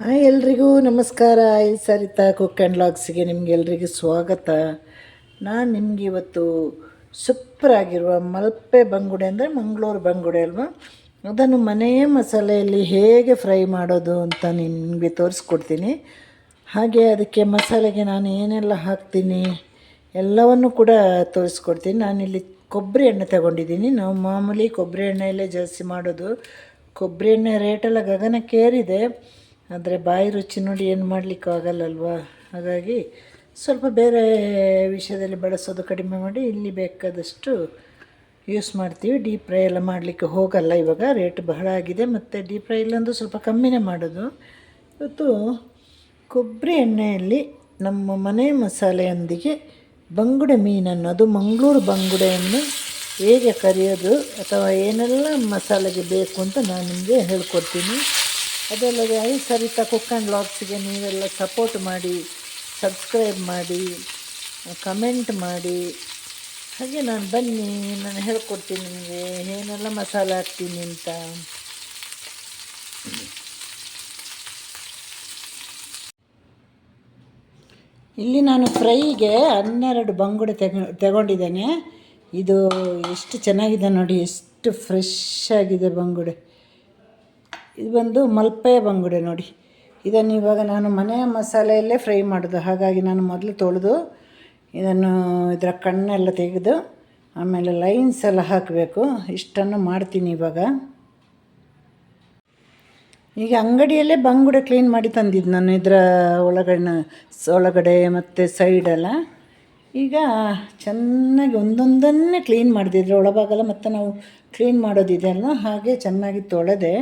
Hi ಎಲ್ರಿಗೂ ನಮಸ್ಕಾರ. I Sarita cook and ಲಾಗ್ಸಿಗೆ ನಿಮಗೆಲ್ರಿಗೂ ಸ್ವಾಗತ. ನಾನು ನಿಮಗೆ ಇವತ್ತು ಸೂಪರಾಗಿರುವ ಮಲ್ಪೆ ಬಂಗುಡೆ ಅಂದರೆ ಮಂಗಳೂರು ಬಂಗುಡೆ ಅಲ್ವಾ? ಅದನ್ನು ಮನೆಯ ಮಸಾಲೆಯಲ್ಲಿ ಹೇಗೆ ಫ್ರೈ ಮಾಡೋದು ಅಂತ ನಿಮಗೆ ತೋರಿಸ್ಕೊಡ್ತೀನಿ. ಹಾಗೆ ಅದಕ್ಕೆ ಮಸಾಲೆಗೆ ನಾನು ಏನೆಲ್ಲ ಹಾಕ್ತೀನಿ ಎಲ್ಲವನ್ನು ಕೂಡ ತೋರಿಸ್ಕೊಡ್ತೀನಿ. ನಾನಿಲ್ಲಿ ಕೊಬ್ಬರಿ ಎಣ್ಣೆ ತಗೊಂಡಿದ್ದೀನಿ. ನಾವು ಮಾಮೂಲಿ ಕೊಬ್ಬರಿ ಎಣ್ಣೆಯಲ್ಲೇ ಜಾಸ್ತಿ ಮಾಡೋದು. ಕೊಬ್ಬರಿ ಎಣ್ಣೆ ರೇಟೆಲ್ಲ ಗಗನಕ್ಕೇರಿದೆ. ಆದರೆ ಬಾಯಿ ರುಚಿ ನೋಡಿ ಏನು ಮಾಡಲಿಕ್ಕೂ ಆಗಲ್ಲಲ್ವಾ? ಹಾಗಾಗಿ ಸ್ವಲ್ಪ ಬೇರೆ ವಿಷಯದಲ್ಲಿ ಬಳಸೋದು ಕಡಿಮೆ ಮಾಡಿ ಇಲ್ಲಿ ಬೇಕಾದಷ್ಟು ಯೂಸ್ ಮಾಡ್ತೀವಿ. ಡೀಪ್ ಫ್ರೈ ಎಲ್ಲ ಮಾಡಲಿಕ್ಕೆ ಹೋಗಲ್ಲ ಇವಾಗ. ರೇಟ್ ಬಹಳ ಆಗಿದೆ. ಮತ್ತು ಡೀಪ್ ಫ್ರೈ ಇಲ್ಲಂದು ಸ್ವಲ್ಪ ಕಮ್ಮಿನೇ ಮಾಡೋದು. ಇವತ್ತು ಕೊಬ್ಬರಿ ಎಣ್ಣೆಯಲ್ಲಿ ನಮ್ಮ ಮನೆ ಮಸಾಲೆಯೊಂದಿಗೆ ಬಂಗುಡೆ ಮೀನನ್ನು, ಅದು ಮಂಗಳೂರು ಬಂಗುಡೆಯನ್ನು ಹೇಗೆ ಕರಿಯೋದು ಅಥವಾ ಏನೆಲ್ಲ ಮಸಾಲೆಗೆ ಬೇಕು ಅಂತ ನಾನು ನಿಮಗೆ ಹೇಳ್ಕೊಡ್ತೀನಿ. ಅದಲ್ಲದೆ ಐ ಸರಿತಾ ಕುಕ್ ಆ್ಯಂಡ್ ಲಾಗ್ಸಿಗೆ ನೀವೆಲ್ಲ ಸಪೋರ್ಟ್ ಮಾಡಿ ಸಬ್ಸ್ಕ್ರೈಬ್ ಮಾಡಿ ಕಮೆಂಟ್ ಮಾಡಿ. ಹಾಗೆ ನಾನು ಬನ್ನಿ, ನಾನು ಹೇಳ್ಕೊಡ್ತೀನಿ ನಿಮಗೆ, ಏನೆಲ್ಲ ಮಸಾಲೆ ಹಾಕ್ತೀನಿ ಅಂತ. ಇಲ್ಲಿ ನಾನು ಫ್ರೈಗೆ ಹನ್ನೆರಡು ಬಂಗುಡೆ ತೆಗ, ತಗೊಂಡಿದ್ದೇನೆ. ಇದು ಎಷ್ಟು ಚೆನ್ನಾಗಿದೆ ನೋಡಿ, ಎಷ್ಟು ಫ್ರೆಶ್ ಆಗಿದೆ ಬಂಗುಡೆ. ಇದು ಬಂದು ಮಲ್ಪೆ ಬಂಗುಡೆ ನೋಡಿ. ಇದನ್ನು ಇವಾಗ ನಾನು ಮನೆಯ ಮಸಾಲೆಯಲ್ಲೇ ಫ್ರೈ ಮಾಡೋದು. ಹಾಗಾಗಿ ನಾನು ಮೊದಲು ತೊಳೆದು ಇದನ್ನು ಇದರ ಕಣ್ಣೆಲ್ಲ ತೆಗೆದು ಆಮೇಲೆ ಲೈನ್ಸ್ ಎಲ್ಲ ಹಾಕಬೇಕು. ಇಷ್ಟನ್ನು ಮಾಡ್ತೀನಿ ಇವಾಗ. ಈಗ ಅಂಗಡಿಯಲ್ಲೇ ಬಂಗುಡೆ ಕ್ಲೀನ್ ಮಾಡಿ ತಂದಿದ್ದು ನಾನು ಇದರ ಒಳಗಡೆ ಒಳಗಡೆ ಮತ್ತು ಸೈಡೆಲ್ಲ ಈಗ ಚೆನ್ನಾಗಿ ಒಂದೊಂದನ್ನೇ ಕ್ಲೀನ್ ಮಾಡಿದೆ. ಇದರ ಒಳಭಾಗಲ್ಲ ಮತ್ತು ನಾವು ಕ್ಲೀನ್ ಮಾಡೋದಿದೆಯಲ್ಲ ಹಾಗೆ ಚೆನ್ನಾಗಿ ತೊಳೆದೆ.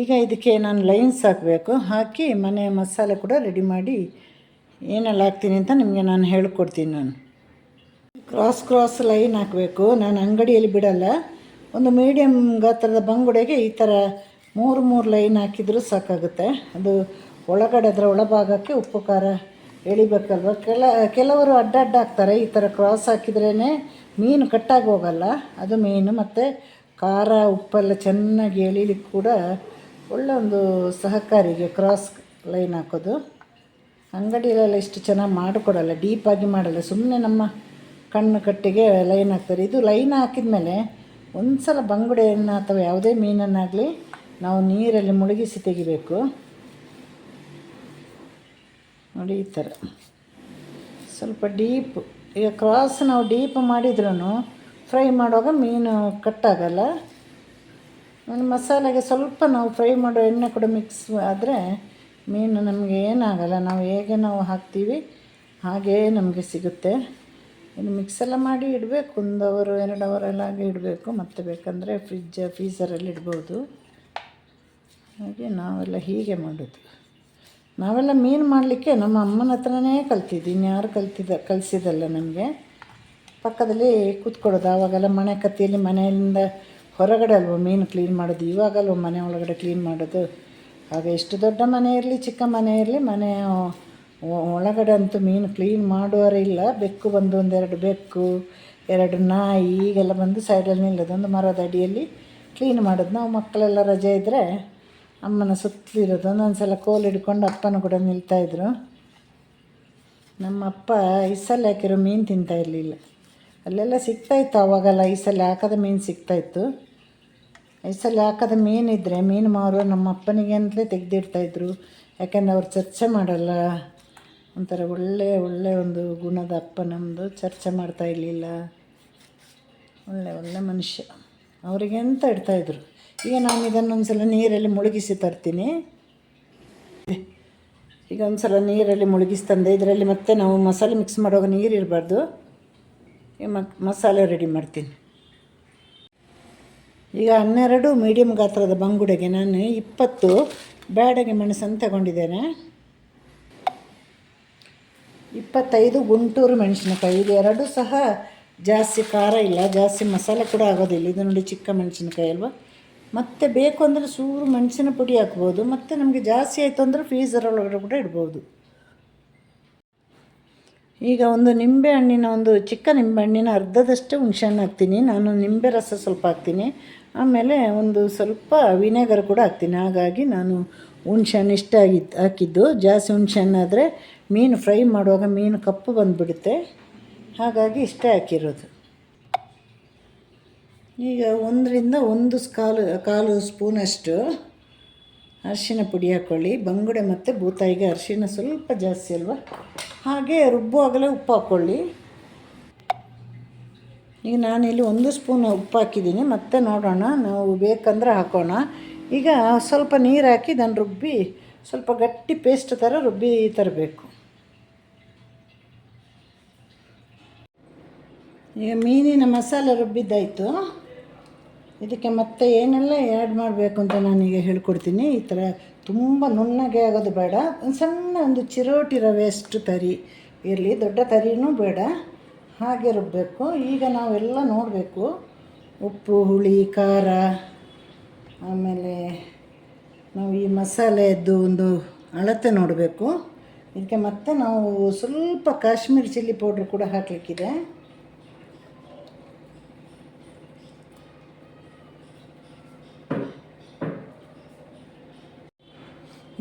ಈಗ ಇದಕ್ಕೆ ನಾನು ಲೈನ್ಸ್ ಹಾಕಬೇಕು. ಹಾಕಿ ಮನೆ ಮಸಾಲೆ ಕೂಡ ರೆಡಿ ಮಾಡಿ ಏನೆಲ್ಲ ಹಾಕ್ತೀನಿ ಅಂತ ನಿಮಗೆ ನಾನು ಹೇಳ್ಕೊಡ್ತೀನಿ ನಾನು. ಕ್ರಾಸ್ ಕ್ರಾಸ್ ಲೈನ್ ಹಾಕಬೇಕು. ನಾನು ಅಂಗಡಿಯಲ್ಲಿ ಬಿಡಲ್ಲ. ಒಂದು ಮೀಡಿಯಮ್ ಗಾತ್ರದ ಬಂಗುಡೆಗೆ ಈ ಥರ ಮೂರು ಮೂರು ಲೈನ್ ಹಾಕಿದರೂ ಸಾಕಾಗುತ್ತೆ. ಅದು ಒಳಗಡೆ ಅದರ ಒಳಭಾಗಕ್ಕೆ ಉಪ್ಪು, ಖಾರ ಎಳಿಬೇಕಲ್ವ? ಕೆಲ, ಕೆಲವರು ಅಡ್ಡ ಅಡ್ಡ ಹಾಕ್ತಾರೆ. ಈ ಥರ ಕ್ರಾಸ್ ಹಾಕಿದ್ರೇ ಮೀನು ಕಟ್ಟಾಗಿ ಹೋಗಲ್ಲ. ಅದು ಮೀನು ಮತ್ತು ಖಾರ ಉಪ್ಪೆಲ್ಲ ಚೆನ್ನಾಗಿ ಎಳಿಲಿಕ್ಕೆ ಕೂಡ ಒಳ್ಳೆ ಒಂದು ಸಹಕಾರಿಗೆ ಕ್ರಾಸ್ ಲೈನ್ ಹಾಕೋದು. ಅಂಗಡಿಯಲ್ಲೆಲ್ಲ ಇಷ್ಟು ಚೆನ್ನಾಗಿ ಮಾಡಿಕೊಡಲ್ಲ ಡೀಪಾಗಿ ಮಾಡಲ್ಲ. ಸುಮ್ಮನೆ ನಮ್ಮ ಕಣ್ಣು ಕಟ್ಟಿಗೆ ಲೈನ್ ಹಾಕ್ತಾರೆ. ಇದು ಲೈನ್ ಹಾಕಿದ ಮೇಲೆ ಒಂದು ಸಲ ಬಂಗುಡೆಯನ್ನು ಅಥವಾ ಯಾವುದೇ ಮೀನನ್ನಾಗಲಿ ನಾವು ನೀರಲ್ಲಿ ಮುಳುಗಿಸಿ ತೆಗಿಬೇಕು. ನೋಡಿ ಈ ಥರ. ಸ್ವಲ್ಪ ಡೀಪ್ ಈಗ ಕ್ರಾಸ್ ನಾವು ಡೀಪ್ ಮಾಡಿದ್ರೂ ಫ್ರೈ ಮಾಡುವಾಗ ಮೀನು ಕಟ್ಟಾಗಲ್ಲ ಮಸಾಲೆಗೆ ಸ್ವಲ್ಪ ನಾವು ಫ್ರೈ ಮಾಡೋ ಎಣ್ಣೆ ಕೂಡ ಮಿಕ್ಸ್ ಆದರೆ ಮೀನು ನಮಗೆ ಏನಾಗಲ್ಲ. ನಾವು ಹೇಗೆ ನಾವು ಹಾಕ್ತೀವಿ ಹಾಗೇ ನಮಗೆ ಸಿಗುತ್ತೆ. ಇನ್ನು ಮಿಕ್ಸೆಲ್ಲ ಮಾಡಿ ಇಡಬೇಕು. ಒಂದು ಅವರು ಎರಡು ಅವರೆಲ್ಲ ಹಾಗೆ ಇಡಬೇಕು. ಮತ್ತೆ ಬೇಕಂದರೆ ಫ್ರಿಜ್ಜ ಫ್ರೀಸರಲ್ಲಿ ಇಡ್ಬೋದು. ಹಾಗೆ ನಾವೆಲ್ಲ ಹೀಗೆ ಮಾಡೋದು. ನಾವೆಲ್ಲ ಮೀನು ಮಾಡಲಿಕ್ಕೆ ನಮ್ಮ ಅಮ್ಮನ ಹತ್ರನೇ ಕಲ್ತಿದ್ದು. ಇನ್ಯಾರು ಕಲ್ತಿದ್ದ ಕಲಿಸಿದಲ್ಲ ನಮಗೆ. ಪಕ್ಕದಲ್ಲಿ ಕೂತ್ಕೊಡೋದು ಆವಾಗೆಲ್ಲ ಮನೆ ಕತ್ತಿಯಲ್ಲಿ ಮನೆಯಿಂದ ಹೊರಗಡೆ ಅಲ್ವ ಮೀನು ಕ್ಲೀನ್ ಮಾಡೋದು? ಇವಾಗಲ್ವ ಮನೆ ಒಳಗಡೆ ಕ್ಲೀನ್ ಮಾಡೋದು? ಹಾಗೆ ಎಷ್ಟು ದೊಡ್ಡ ಮನೆ ಇರಲಿ, ಚಿಕ್ಕ ಮನೆ ಇರಲಿ, ಮನೆ ಒಳಗಡೆ ಅಂತೂ ಮೀನು ಕ್ಲೀನ್ ಮಾಡುವವರೇ ಇಲ್ಲ. ಬೆಕ್ಕು ಬಂದು ಒಂದೆರಡು ಬೆಕ್ಕು, ಎರಡು ನಾಯಿ, ಈಗೆಲ್ಲ ಬಂದು ಸೈಡಲ್ಲಿ ನಿಲ್ಲೋದು. ಒಂದು ಮರದ ಅಡಿಯಲ್ಲಿ ಕ್ಲೀನ್ ಮಾಡೋದು. ನಾವು ಮಕ್ಕಳೆಲ್ಲ ರಜೆ ಇದ್ದರೆ ಅಮ್ಮನ ಸುತ್ತಲಿರೋದು ಒಂದೊಂದು ಸಲ ಕೋಲ್ ಹಿಡ್ಕೊಂಡು ಅಪ್ಪನೂ ಕೂಡ ನಿಲ್ತಾಯಿದ್ರು ನಮ್ಮ ಅಪ್ಪ ಹಾಕಿರೋ ಮೀನು ತಿಂತಾ ಇರಲಿಲ್ಲ. ಅಲ್ಲೆಲ್ಲ ಸಿಗ್ತಾಯಿತ್ತು ಅವಾಗೆಲ್ಲ ಐಸಲ್ಲಿ ಹಾಕದ ಮೀನು ಸಿಗ್ತಾಯಿತ್ತು ಐಸಲ್ಲಿ ಹಾಕದ ಮೀನಿದ್ರೆ ಮೀನು ಮಾರುವ ನಮ್ಮ ಅಪ್ಪನಿಗೆ ಅಂತಲೇ ತೆಗೆದಿಡ್ತಾಯಿದ್ರು ಯಾಕೆಂದ್ರೆ ಅವ್ರು ಚರ್ಚೆ ಮಾಡಲ್ಲ. ಒಂಥರ ಒಳ್ಳೆಯ ಒಳ್ಳೆಯ ಒಂದು ಗುಣದ ಅಪ್ಪ ನಮ್ಮದು ಚರ್ಚೆ ಮಾಡ್ತಾ ಇರಲಿಲ್ಲ. ಒಳ್ಳೆ ಒಳ್ಳೆ ಮನುಷ್ಯ. ಅವರಿಗೆ ಅಂತ ಇಡ್ತಾಯಿದ್ರು ಈಗ ನಾನು ಇದನ್ನೊಂದು ಸಲ ನೀರಲ್ಲಿ ಮುಳುಗಿಸಿ ತರ್ತೀನಿ. ಈಗ ಒಂದು ಸಲ ನೀರಲ್ಲಿ ಮುಳುಗಿಸಿ ತಂದೆ, ಇದರಲ್ಲಿ ಮತ್ತೆ ನಾವು ಮಸಾಲೆ ಮಿಕ್ಸ್ ಮಾಡುವಾಗ ನೀರು ಇರಬಾರ್ದು ಮಸಾಲೆ ರೆಡಿ ಮಾಡ್ತೀನಿ. ಈಗ ಹನ್ನೆರಡು ಮೀಡಿಯಮ್ ಗಾತ್ರದ ಬಂಗುಡೆಗೆ ನಾನು ಇಪ್ಪತ್ತು ಬ್ಯಾಡಗೆ ಮೆಣಸನ್ನು ತಗೊಂಡಿದ್ದೇನೆ. ಇಪ್ಪತ್ತೈದು ಗುಂಟೂರು ಮೆಣಸಿನಕಾಯಿ, ಇದು ಎರಡು ಸಹ ಜಾಸ್ತಿ ಖಾರ ಇಲ್ಲ, ಜಾಸ್ತಿ ಮಸಾಲೆ ಕೂಡ ಆಗೋದಿಲ್ಲ. ಇದು ನೋಡಿ ಚಿಕ್ಕ ಮೆಣಸಿನಕಾಯಿ ಅಲ್ವಾ? ಮತ್ತು ಬೇಕು ಅಂದರೆ ಸೂರು ಮೆಣಸಿನ ಪುಡಿ ಹಾಕ್ಬೋದು, ಮತ್ತು ನಮಗೆ ಜಾಸ್ತಿ ಆಯಿತು ಅಂದರೆ ಫ್ರೀಝರ್ ಒಳಗಡೆ ಕೂಡ ಇಡ್ಬೋದು. ಈಗ ಒಂದು ನಿಂಬೆ ಹಣ್ಣಿನ ಒಂದು ಚಿಕ್ಕ ನಿಂಬೆ ಹಣ್ಣಿನ ಅರ್ಧದಷ್ಟು ಹುಣಸೆಹಣ್ಣು ಹಾಕ್ತೀನಿ. ನಾನು ನಿಂಬೆ ರಸ ಸ್ವಲ್ಪ ಹಾಕ್ತೀನಿ. ಆಮೇಲೆ ಒಂದು ಸ್ವಲ್ಪ ವಿನೆಗರ್ ಕೂಡ ಹಾಕ್ತೀನಿ. ಹಾಗಾಗಿ ನಾನು ಹುಣಸೆಹಣ್ಣು ಇಷ್ಟ ಆಗಿತ್ತು ಹಾಕಿದ್ದು. ಜಾಸ್ತಿ ಹುಣಸೆಹಣ್ಣು ಆದರೆ ಮೀನು ಫ್ರೈ ಮಾಡುವಾಗ ಮೀನು ಕಪ್ಪು ಬಂದುಬಿಡುತ್ತೆ. ಹಾಗಾಗಿ ಇಷ್ಟ ಹಾಕಿರೋದು. ಈಗ ಒಂದರಿಂದ ಒಂದು ಕಾಲು ಕಾಲು ಸ್ಪೂನಷ್ಟು ಅರಿಶಿನ ಪುಡಿ ಹಾಕ್ಕೊಳ್ಳಿ ಬಂಗುಡೆ ಮತ್ತು ಬೂತಾಯಿಗೆ ಅರಿಶಿನ ಸ್ವಲ್ಪ ಜಾಸ್ತಿ ಅಲ್ವಾ? ಹಾಗೆ ರುಬ್ಬುವಾಗಲೇ ಉಪ್ಪು ಹಾಕ್ಕೊಳ್ಳಿ. ಈಗ ನಾನಿಲ್ಲಿ ಒಂದು ಸ್ಪೂನ್ ಉಪ್ಪು ಹಾಕಿದ್ದೀನಿ. ಮತ್ತೆ ನೋಡೋಣ, ನಾವು ಬೇಕಂದ್ರೆ ಹಾಕೋಣ. ಈಗ ಸ್ವಲ್ಪ ನೀರು ಹಾಕಿ ಇದನ್ನು ರುಬ್ಬಿ, ಸ್ವಲ್ಪ ಗಟ್ಟಿ ಪೇಸ್ಟ್ ಥರ ರುಬ್ಬಿ ತರಬೇಕು. ಈಗ ಮೀನಿನ ಮಸಾಲೆ ರುಬ್ಬಿದ್ದಾಯಿತು. ಇದಕ್ಕೆ ಮತ್ತೆ ಏನೆಲ್ಲ ಆ್ಯಡ್ ಮಾಡಬೇಕು ಅಂತ ನಾನೀಗ ಹೇಳ್ಕೊಡ್ತೀನಿ. ಈ ಥರ ತುಂಬ ನುಣ್ಣಗೆ ಆಗೋದು ಬೇಡ. ಒಂದು ಸಣ್ಣ ಒಂದು ಚಿರೋಟಿ ರವೆಯಷ್ಟು ತರಿ. ಇರಲಿ, ದೊಡ್ಡ ತರಿನೂ ಬೇಡ. ಹಾಗೆ ರುಬ್ಬಬೇಕು ಈಗ ನಾವೆಲ್ಲ ನೋಡಬೇಕು. ಉಪ್ಪು, ಹುಳಿ, ಖಾರ, ಆಮೇಲೆ ನಾವು ಈ ಮಸಾಲೆಯದ್ದು ಒಂದು ಅಳತೆ ನೋಡಬೇಕು. ಇದಕ್ಕೆ ಮತ್ತೆ ನಾವು ಸ್ವಲ್ಪ ಕಾಶ್ಮೀರಿ ಚಿಲ್ಲಿ ಪೌಡ್ರ್ ಕೂಡ ಹಾಕಲಿಕ್ಕಿದೆ.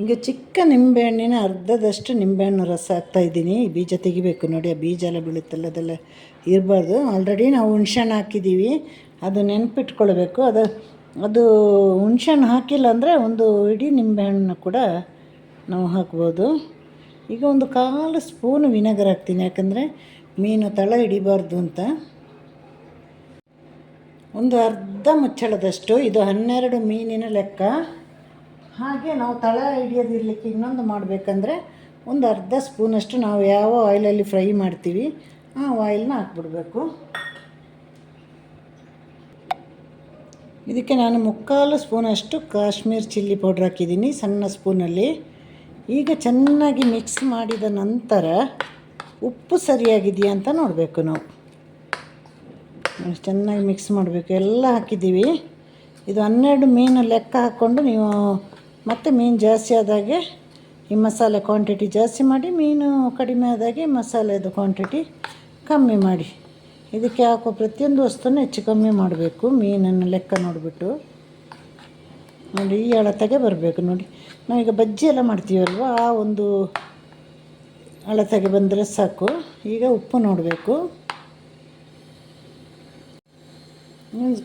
ಈಗ ಚಿಕ್ಕ ನಿಂಬೆಹಣ್ಣಿನ ಅರ್ಧದಷ್ಟು ನಿಂಬೆಹಣ್ಣು ರಸ ಹಾಕ್ತಾಯಿದ್ದೀನಿ ಬೀಜ ತೆಗಿಬೇಕು ನೋಡಿ, ಆ ಬೀಜ ಎಲ್ಲ ಬೀಳುತ್ತಲ್ಲ, ಅದೆಲ್ಲ ಇರಬಾರ್ದು. ಆಲ್ರೆಡಿ ನಾವು ಹುಣ್ಸೆಹಣ್ಣು ಹಾಕಿದ್ದೀವಿ. ಅದು ನೆನಪಿಟ್ಕೊಳ್ಬೇಕು. ಅದು ಅದು ಹುಣ್ಸೆಹಣ್ಣು ಹಾಕಿಲ್ಲ ಅಂದರೆ ಒಂದು ಇಡೀ ನಿಂಬೆಹಣ್ಣು ಕೂಡ ನಾವು ಹಾಕ್ಬೋದು. ಈಗ ಒಂದು ಕಾಲು ಸ್ಪೂನ್ ವಿನೆಗರ್ ಹಾಕ್ತೀನಿ, ಯಾಕಂದರೆ ಮೀನು ತಳ ಹಿಡಿಬಾರ್ದು ಅಂತ. ಒಂದು ಅರ್ಧ ಮುಚ್ಚಳದಷ್ಟು, ಇದು ಹನ್ನೆರಡು ಮೀನಿನ ಲೆಕ್ಕ. ಹಾಗೆ ನಾವು ತಳ ಹಿಡಿಯೋದಿರಲಿಕ್ಕೆ ಇನ್ನೊಂದು ಮಾಡಬೇಕಂದ್ರೆ ಒಂದು ಅರ್ಧ ಸ್ಪೂನಷ್ಟು ನಾವು ಯಾವ ಆಯಿಲಲ್ಲಿ ಫ್ರೈ ಮಾಡ್ತೀವಿ, ಆ ಆಯಿಲ್ನ ಹಾಕ್ಬಿಡ್ಬೇಕು. ಇದಕ್ಕೆ ನಾನು ಮುಕ್ಕಾಲು ಸ್ಪೂನಷ್ಟು ಕಾಶ್ಮೀರ್ ಚಿಲ್ಲಿ ಪೌಡ್ರ್ ಹಾಕಿದ್ದೀನಿ ಸಣ್ಣ ಸ್ಪೂನಲ್ಲಿ ಈಗ ಚೆನ್ನಾಗಿ ಮಿಕ್ಸ್ ಮಾಡಿದ ನಂತರ ಉಪ್ಪು ಸರಿಯಾಗಿದೆಯಾ ಅಂತ ನೋಡಬೇಕು ನಾವು. ಚೆನ್ನಾಗಿ ಮಿಕ್ಸ್ ಮಾಡಬೇಕು. ಎಲ್ಲ ಹಾಕಿದ್ದೀವಿ. ಇದು ಹನ್ನೆರಡು ಮೀನು ಲೆಕ್ಕ ಹಾಕ್ಕೊಂಡು ನೀವು ಮತ್ತು ಮೀನು ಜಾಸ್ತಿ ಆದಾಗೆ ಈ ಮಸಾಲೆ ಕ್ವಾಂಟಿಟಿ ಜಾಸ್ತಿ ಮಾಡಿ ಮೀನು ಕಡಿಮೆ ಆದಾಗೆ ಮಸಾಲೆದು ಕ್ವಾಂಟಿಟಿ ಕಮ್ಮಿ ಮಾಡಿ. ಇದಕ್ಕೆ ಹಾಕೋ ಪ್ರತಿಯೊಂದು ವಸ್ತುನ ಹೆಚ್ಚು ಕಮ್ಮಿ ಮಾಡಬೇಕು, ಮೀನನ್ನು ಲೆಕ್ಕ ನೋಡಿಬಿಟ್ಟು. ನೋಡಿ, ಈ ಅಳತೆಗೆ ಬರಬೇಕು ನೋಡಿ. ನಾವೀಗ ಬಜ್ಜಿ ಎಲ್ಲ ಮಾಡ್ತೀವಲ್ವ, ಆ ಒಂದು ಅಳತೆಗೆ ಬಂದರೆ ಸಾಕು. ಈಗ ಉಪ್ಪು ನೋಡಬೇಕು.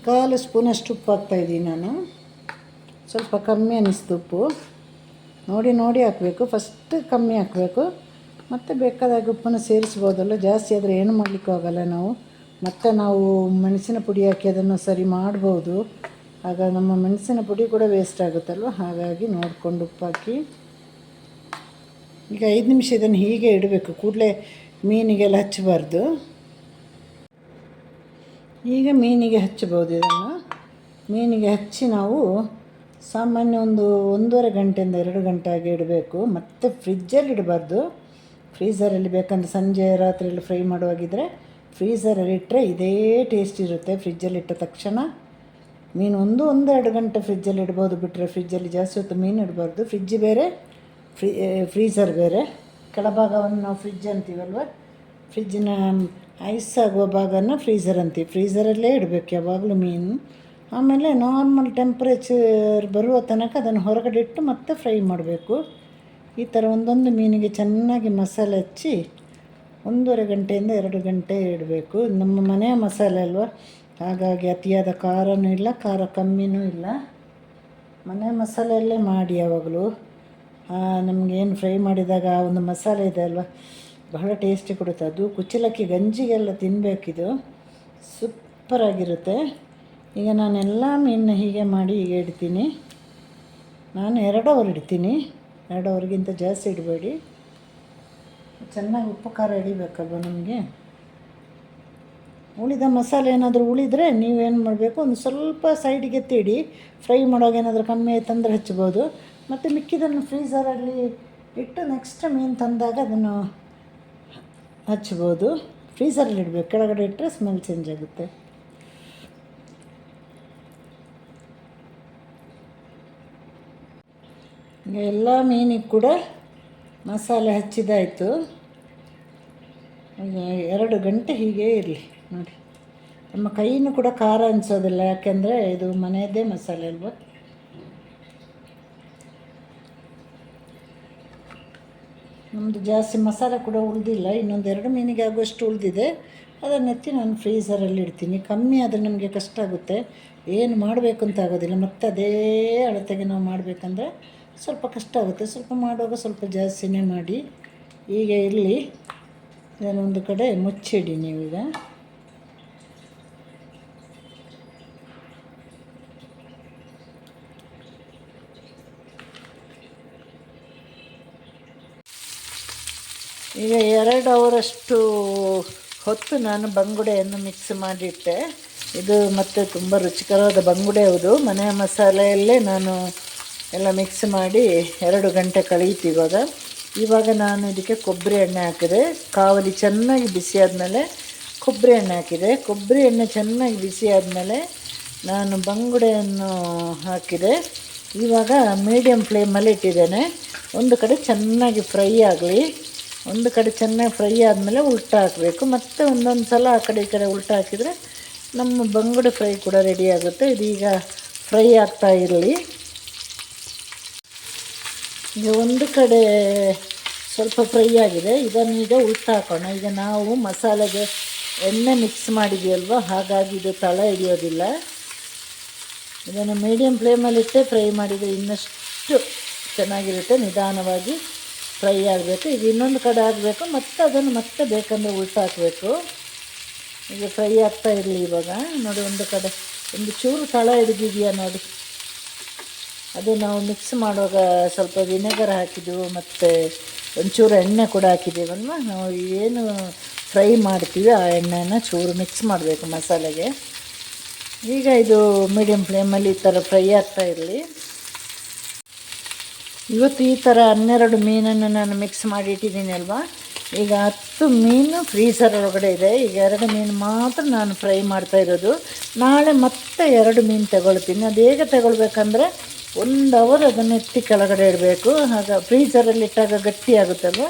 ಕಾಲು ಸ್ಪೂನಷ್ಟು ಉಪ್ಪು ಹಾಕ್ತಾಯಿದ್ದೀನಿ ನಾನು. ಸ್ವಲ್ಪ ಕಮ್ಮಿ ಅನ್ನಿಸ್ತು ಉಪ್ಪು. ನೋಡಿ ನೋಡಿ ಹಾಕಬೇಕು. ಫಸ್ಟ್ ಕಮ್ಮಿ ಹಾಕಬೇಕು. ಮತ್ತು ಬೇಕಾದಾಗ ಉಪ್ಪನ್ನು ಸೇರಿಸ್ಬೋದಲ್ಲ, ಜಾಸ್ತಿ ಆದರೆ ಏನು ಮಾಡಲಿಕ್ಕೂ ಆಗೋಲ್ಲ ನಾವು. ಮತ್ತು ನಾವು ಮೆಣಸಿನ ಪುಡಿ ಹಾಕಿ ಅದನ್ನು ಸರಿ ಮಾಡ್ಬೋದು. ಆಗ ನಮ್ಮ ಮೆಣಸಿನ ಪುಡಿ ಕೂಡ ವೇಸ್ಟ್ ಆಗುತ್ತಲ್ವ? ಹಾಗಾಗಿ ನೋಡಿಕೊಂಡು ಉಪ್ಪು ಹಾಕಿ. ಈಗ ಐದು ನಿಮಿಷ ಇದನ್ನು ಹೀಗೆ ಇಡಬೇಕು. ಕೂಡಲೇ ಮೀನಿಗೆಲ್ಲ ಹಚ್ಚಬಾರ್ದು. ಈಗ ಮೀನಿಗೆ ಹಚ್ಚಬೋದು ಇದನ್ನು. ಮೀನಿಗೆ ಹಚ್ಚಿ ನಾವು ಸಾಮಾನ್ಯ ಒಂದು ಒಂದೂವರೆ ಗಂಟೆಯಿಂದ ಎರಡು ಗಂಟೆ ಆಗಿ ಇಡಬೇಕು. ಮತ್ತು ಫ್ರಿಜ್ಜಲ್ಲಿ ಇಡಬಾರ್ದು. ಫ್ರೀಝರಲ್ಲಿ ಬೇಕಂದ್ರೆ ಸಂಜೆ ರಾತ್ರಿಯಲ್ಲಿ ಫ್ರೈ ಮಾಡುವಾಗಿದ್ದರೆ ಫ್ರೀಝರಲ್ಲಿ ಇಟ್ಟರೆ ಇದೇ ಟೇಸ್ಟ್ ಇರುತ್ತೆ ಫ್ರಿಜ್ಜಲ್ಲಿ ಇಟ್ಟ ತಕ್ಷಣ. ಮೀನು ಒಂದು ಒಂದೆರಡು ಗಂಟೆ ಫ್ರಿಜ್ಜಲ್ಲಿ ಇಡ್ಬೋದು ಬಿಟ್ಟರೆ ಫ್ರಿಜ್ಜಲ್ಲಿ ಜಾಸ್ತಿ ಹೊತ್ತು ಮೀನು ಇಡಬಾರ್ದು. ಫ್ರಿಜ್ ಬೇರೆ ಫ್ರೀ ಫ್ರೀಝರ್ ಬೇರೆ. ಕೆಳಭಾಗವನ್ನು ನಾವು ಫ್ರಿಜ್ ಅಂತೀವಲ್ವ? ಫ್ರಿಜ್ಜಿನ ಐಸ್ ಆಗುವ ಭಾಗನ ಫ್ರೀಝರ್ ಅಂತೀವಿ. ಫ್ರೀಝರಲ್ಲೇ ಇಡಬೇಕು ಯಾವಾಗಲೂ ಮೀನು. ಆಮೇಲೆ ನಾರ್ಮಲ್ ಟೆಂಪ್ರೇಚರ್ ಬರುವ ತನಕ ಅದನ್ನು ಹೊರಗಡೆ ಇಟ್ಟು ಮತ್ತೆ ಫ್ರೈ ಮಾಡಬೇಕು. ಈ ಥರ ಒಂದೊಂದು ಮೀನಿಗೆ ಚೆನ್ನಾಗಿ ಮಸಾಲೆ ಹಚ್ಚಿ ಒಂದೂವರೆ ಗಂಟೆಯಿಂದ ಎರಡು ಗಂಟೆ ಇಡಬೇಕು. ನಮ್ಮ ಮನೆಯ ಮಸಾಲೆ ಅಲ್ವಾ? ಹಾಗಾಗಿ ಅತಿಯಾದ ಖಾರನೂ ಇಲ್ಲ, ಖಾರ ಕಮ್ಮಿನೂ ಇಲ್ಲ. ಮನೆ ಮಸಾಲೆಯಲ್ಲೇ ಮಾಡಿ ಯಾವಾಗಲೂ. ನಮಗೇನು ಫ್ರೈ ಮಾಡಿದಾಗ ಆ ಒಂದು ಮಸಾಲೆ ಇದೆ ಅಲ್ವಾ? ಬಹಳ ಟೇಸ್ಟಿ ಕೊಡುತ್ತೆ. ಅದು ಕುಚ್ಚಲಕ್ಕಿ ಗಂಜಿಗೆಲ್ಲ ತಿನ್ನಬೇಕಿದು ಸೂಪರಾಗಿರುತ್ತೆ. ಈಗ ನಾನೆಲ್ಲ ಮೀನನ್ನ ಹೀಗೆ ಮಾಡಿ ಹೀಗೆ ಇಡ್ತೀನಿ. ನಾನು ಎರಡು ಅವರ್ ಇಡ್ತೀನಿ. ಎರಡು ಅವ್ರಿಗಿಂತ ಜಾಸ್ತಿ ಇಡಬೇಡಿ. ಚೆನ್ನಾಗಿ ಉಪ್ಪು ಖಾರ ಹಿಡಿಬೇಕಲ್ವ ನಮಗೆ? ಉಳಿದ ಮಸಾಲೆ ಏನಾದರೂ ಉಳಿದರೆ ನೀವೇನು ಮಾಡಬೇಕು? ಒಂದು ಸ್ವಲ್ಪ ಸೈಡಿಗೆ ತೀಡಿ. ಫ್ರೈ ಮಾಡೋವಾಗ ಏನಾದರೂ ಕಮ್ಮಿ ಆಯ್ತು ಅಂದರೆ ಹಚ್ಬೋದು. ಮತ್ತು ಮಿಕ್ಕಿದನ್ನು ಫ್ರೀಝರಲ್ಲಿ ಇಟ್ಟು ನೆಕ್ಸ್ಟ್ ಮೀನು ತಂದಾಗ ಅದನ್ನು ಹಚ್ಬೋದು. ಫ್ರೀಝರಲ್ಲಿ ಇಡಬೇಕು. ಕೆಳಗಡೆ ಇಟ್ಟರೆ ಸ್ಮೆಲ್ ಚೇಂಜ್ ಆಗುತ್ತೆ. ಎಲ್ಲ ಮೀನಿಗೆ ಕೂಡ ಮಸಾಲೆ ಹಚ್ಚಿದಾಯಿತು. ಎರಡು ಗಂಟೆ ಹೀಗೆ ಇರಲಿ, ನೋಡಿ. ನಮ್ಮ ಕೈನೂ ಕೂಡ ಖಾರ ಅನಿಸೋದಿಲ್ಲ, ಯಾಕೆಂದರೆ ಇದು ಮನೆಯದೇ ಮಸಾಲೆ ಅಲ್ವ? ನಮ್ಮದು ಜಾಸ್ತಿ ಮಸಾಲೆ ಕೂಡ ಉಳಿದಿಲ್ಲ, ಇನ್ನೊಂದು ಎರಡು ಮೀನಿಗೆ ಆಗುವಷ್ಟು ಉಳಿದಿದೆ. ಅದನ್ನೆತ್ತಿ ನಾನು ಫ್ರೀಸರಲ್ಲಿ ಇಡ್ತೀನಿ. ಕಮ್ಮಿ ಆದರೆ ನಮಗೆ ಕಷ್ಟ ಆಗುತ್ತೆ. ಏನು ಮಾಡಬೇಕು ಅಂತ ಆಗೋದಿಲ್ಲ. ಮತ್ತೆ ಅದೇ ಅಳತೆಗೆ ನಾವು ಮಾಡಬೇಕಂದ್ರೆ ಸ್ವಲ್ಪ ಕಷ್ಟ ಆಗುತ್ತೆ. ಸ್ವಲ್ಪ ಮಾಡುವಾಗ ಸ್ವಲ್ಪ ಜಾಸ್ತಿನೇ ಮಾಡಿ. ಈಗ ಇಲ್ಲಿ ಇದನ್ನೊಂದು ಕಡೆ ಮುಚ್ಚಿಡಿ ನೀವೀಗ. ಈಗ ಎರಡು ಅವರಷ್ಟು ಹೊತ್ತು ನಾನು ಬಂಗುಡೆಯನ್ನು ಮಿಕ್ಸ್ ಮಾಡಿಟ್ಟೆ. ಇದು ಮತ್ತು ತುಂಬ ರುಚಿಕರವಾದ ಬಂಗುಡೆ ಹೌದು. ಮನೆಯ ಮಸಾಲೆಯಲ್ಲೇ ನಾನು ಎಲ್ಲ ಮಿಕ್ಸ್ ಮಾಡಿ ಎರಡು ಗಂಟೆ ಕಳೀತು ಇವಾಗ. ಇವಾಗ ನಾನು ಇದಕ್ಕೆ ಕೊಬ್ಬರಿ ಎಣ್ಣೆ ಹಾಕಿದೆ. ಕಾವಲಿ ಚೆನ್ನಾಗಿ ಬಿಸಿ ಆದಮೇಲೆ ಕೊಬ್ಬರಿ ಎಣ್ಣೆ ಹಾಕಿದೆ. ಕೊಬ್ಬರಿ ಎಣ್ಣೆ ಚೆನ್ನಾಗಿ ಬಿಸಿ ಆದಮೇಲೆ ನಾನು ಬಂಗುಡೆಯನ್ನು ಹಾಕಿದೆ. ಇವಾಗ ಮೀಡಿಯಮ್ ಫ್ಲೇಮಲ್ಲಿ ಇಟ್ಟಿದ್ದೇನೆ. ಒಂದು ಕಡೆ ಚೆನ್ನಾಗಿ ಫ್ರೈ ಆಗಲಿ. ಒಂದು ಕಡೆ ಚೆನ್ನಾಗಿ ಫ್ರೈ ಆದಮೇಲೆ ಉಲ್ಟ ಹಾಕಬೇಕು. ಮತ್ತು ಒಂದೊಂದು ಸಲ ಆ ಕಡೆ ಈ ಕಡೆ ಉಲ್ಟ ಹಾಕಿದರೆ ನಮ್ಮ ಬಂಗುಡೆ ಫ್ರೈ ಕೂಡ ರೆಡಿ ಆಗುತ್ತೆ. ಇದೀಗ ಫ್ರೈ ಆಗ್ತಾ ಇರಲಿ. ಈಗ ಒಂದು ಕಡೆ ಸ್ವಲ್ಪ ಫ್ರೈ ಆಗಿದೆ. ಇದನ್ನು ಈಗ ಉಲ್ಟಾ ಹಾಕೋಣ. ಈಗ ನಾವು ಮಸಾಲೆಗೆ ಎಣ್ಣೆ ಮಿಕ್ಸ್ ಮಾಡಿದೆಯಲ್ವ? ಹಾಗಾಗಿ ಇದು ತಳ ಹಿಡಿಯೋದಿಲ್ಲ. ಇದನ್ನು ಮೀಡಿಯಮ್ ಫ್ಲೇಮಲ್ಲಿಟ್ಟೆ ಫ್ರೈ ಮಾಡಿದರೆ ಇನ್ನಷ್ಟು ಚೆನ್ನಾಗಿರುತ್ತೆ. ನಿಧಾನವಾಗಿ ಫ್ರೈ ಆಗಬೇಕು. ಈಗ ಇನ್ನೊಂದು ಕಡೆ ಆಗಬೇಕು. ಮತ್ತು ಅದನ್ನು ಮತ್ತೆ ಬೇಕಂದರೆ ಉಲ್ಟಾ ಹಾಕಬೇಕು. ಈಗ ಫ್ರೈ ಆಗ್ತಾ ಇರಲಿ ಇವಾಗ. ನೋಡಿ, ಒಂದು ಕಡೆ. ಒಂದು ಚೂರು ತಳ ಹಿಡಿದಿದೆಯಾ ನೋಡಿ. ಅದು ನಾವು ಮಿಕ್ಸ್ ಮಾಡುವಾಗ ಸ್ವಲ್ಪ ವಿನೆಗರ್ ಹಾಕಿದ್ದೆವು ಮತ್ತು ಒಂಚೂರು ಎಣ್ಣೆ ಕೂಡ ಹಾಕಿದ್ದೀವಲ್ವ? ನಾವು ಏನು ಫ್ರೈ ಮಾಡ್ತೀವಿ ಆ ಎಣ್ಣೆನ ಚೂರು ಮಿಕ್ಸ್ ಮಾಡಬೇಕು ಮಸಾಲೆಗೆ. ಈಗ ಇದು ಮೀಡಿಯಮ್ ಫ್ಲೇಮಲ್ಲಿ ಈ ಥರ ಫ್ರೈ ಆಗ್ತಾ ಇರಲಿ. ಇವತ್ತು ಈ ಥರ ಹನ್ನೆರಡು ಮೀನನ್ನು ನಾನು ಮಿಕ್ಸ್ ಮಾಡಿ ಇಟ್ಟಿದ್ದೀನಿ ಅಲ್ವಾ? ಈಗ ಹತ್ತು ಮೀನು ಫ್ರೀಸರ್ ಒಳಗಡೆ ಇದೆ. ಈಗ ಎರಡು ಮೀನು ಮಾತ್ರ ನಾನು ಫ್ರೈ ಮಾಡ್ತಾ ಇರೋದು. ನಾಳೆ ಮತ್ತೆ ಎರಡು ಮೀನು ತಗೊಳ್ತೀನಿ. ಅದು ಹೇಗೆ ತಗೊಳ್ಬೇಕಂದ್ರೆ ಒಂದು ಅವರ್ ಅದನ್ನು ಎತ್ತಿ ಕೆಳಗಡೆ ಇಡಬೇಕು. ಆಗ ಫ್ರೀಸರಲ್ಲಿ ಇಟ್ಟಾಗ ಗಟ್ಟಿ ಆಗುತ್ತಲ್ವ?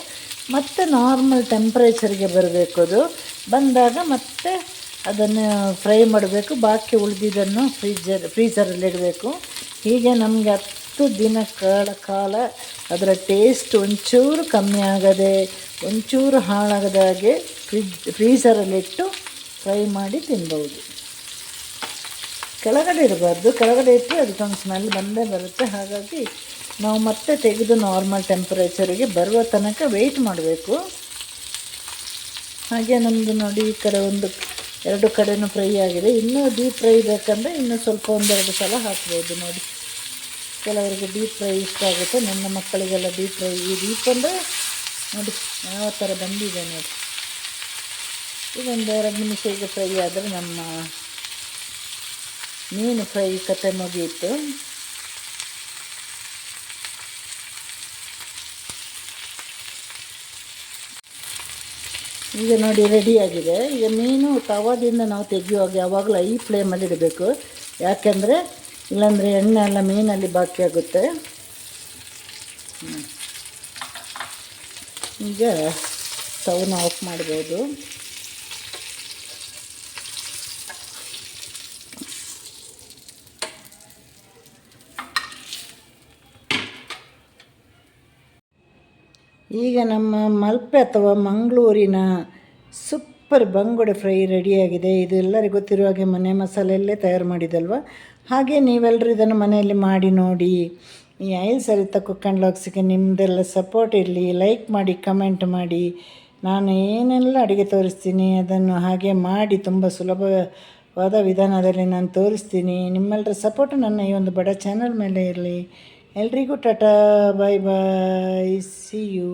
ಮತ್ತು ನಾರ್ಮಲ್ ಟೆಂಪ್ರೇಚರ್ಗೆ ಬರಬೇಕು ಅದು. ಬಂದಾಗ ಮತ್ತೆ ಅದನ್ನು ಫ್ರೈ ಮಾಡಬೇಕು. ಬಾಕಿ ಉಳಿದಿದ್ದನ್ನು ಫ್ರೀಜರ್ ಫ್ರೀಸರಲ್ಲಿ ಇಡಬೇಕು. ಹೀಗೆ ನಮಗೆ ಹತ್ತು ದಿನ ಕಾಲ ಅದರ ಟೇಸ್ಟ್ ಒಂಚೂರು ಕಮ್ಮಿ ಆಗದೆ, ಒಂಚೂರು ಹಾಳಾಗದಾಗೆ ಫ್ರಿಜ್ ಫ್ರೀಸರಲ್ಲಿಟ್ಟು ಫ್ರೈ ಮಾಡಿ ತಿನ್ಬೋದು ಕೆಳಗಡೆ ಇರಬಾರ್ದು. ಕೆಳಗಡೆ ಇಟ್ಟರೆ ಅದಕ್ಕೊಂದು ಸ್ಮೆಲ್ ಬಂದೇ ಬರುತ್ತೆ. ಹಾಗಾಗಿ ನಾವು ಮತ್ತೆ ತೆಗೆದು ನಾರ್ಮಲ್ ಟೆಂಪರೇಚರಿಗೆ ಬರುವ ತನಕ ವೆಯ್ಟ್ ಮಾಡಬೇಕು. ಹಾಗೆ ನಮ್ಮದು ನೋಡಿ ಈ ಕಡೆ ಒಂದು ಎರಡು ಕಡೆನೂ ಫ್ರೈ ಆಗಿದೆ. ಇನ್ನೂ ಡೀಪ್ ಫ್ರೈ ಬೇಕಂದರೆ ಇನ್ನೂ ಸ್ವಲ್ಪ ಒಂದೆರಡು ಸಲ ಹಾಕ್ಬೋದು ನೋಡಿ. ಕೆಲವರಿಗೆ ಡೀಪ್ ಫ್ರೈ ಇಷ್ಟ ಆಗುತ್ತೆ. ನನ್ನ ಮಕ್ಕಳಿಗೆಲ್ಲ ಡೀಪ್ ಫ್ರೈ ಈ ಡೀಪ್ ಅಂದರೆ ನೋಡಿ ಯಾವ ಥರ ಬಂದಿದೆ ನೋಡಿ. ಇದೊಂದು ಎರಡು ನಿಮಿಷ ಈಗ ಫ್ರೈ ಆದರೆ ನಮ್ಮ ಮೀನು ಫ್ರೈ ಕತೆ ಮುಗಿಯಿತು ಈಗ ನೋಡಿ ರೆಡಿಯಾಗಿದೆ ಈಗ ಮೀನು ತವಾದಿಂದ ನಾವು ತೆಗೆಯುವಾಗ ಯಾವಾಗಲೂ ಐ ಫ್ಲೇಮಲ್ಲಿ ಇಡಬೇಕು. ಯಾಕೆಂದರೆ ಇಲ್ಲಾಂದರೆ ಎಣ್ಣೆ ಎಲ್ಲ ಮೀನಲ್ಲಿ ಬಾಕಿ ಆಗುತ್ತೆ. ಈಗ ಸ್ಟವ್ನ ಆಫ್ ಮಾಡ್ಬೋದು. ಈಗ ನಮ್ಮ ಮಲ್ಪೆ ಅಥವಾ ಮಂಗಳೂರಿನ ಸೂಪರ್ ಬಂಗುಡೆ ಫ್ರೈ ರೆಡಿಯಾಗಿದೆ. ಇದು ಎಲ್ಲರಿಗೂ ಗೊತ್ತಿರುವ ಹಾಗೆ ಮನೆ ಮಸಾಲೆಯಲ್ಲೇ ತಯಾರು ಮಾಡಿದಲ್ವ? ಹಾಗೆ ನೀವೆಲ್ಲರೂ ಇದನ್ನು ಮನೆಯಲ್ಲಿ ಮಾಡಿ ನೋಡಿ. ಈ ಐದು ಸರಿತ ಕುಕ್ ಆ್ಯಂಡ್ ಲಾಗ್ಸಿಗೆ ನಿಮ್ಮದೆಲ್ಲ ಸಪೋರ್ಟ್ ಇರಲಿ, ಲೈಕ್ ಮಾಡಿ, ಕಮೆಂಟ್ ಮಾಡಿ. ನಾನು ಏನೆಲ್ಲ ಅಡುಗೆ ತೋರಿಸ್ತೀನಿ ಅದನ್ನು ಹಾಗೆ ಮಾಡಿ ತುಂಬ ಸುಲಭವಾದ ವಿಧಾನದಲ್ಲಿ ನಾನು ತೋರಿಸ್ತೀನಿ. ನಿಮ್ಮೆಲ್ಲರ ಸಪೋರ್ಟ್ ನನ್ನ ಈ ಒಂದು ಬಡ ಚಾನಲ್ ಮೇಲೆ ಇರಲಿ. ಎಲ್ರಿಗೂ tata bye bye see you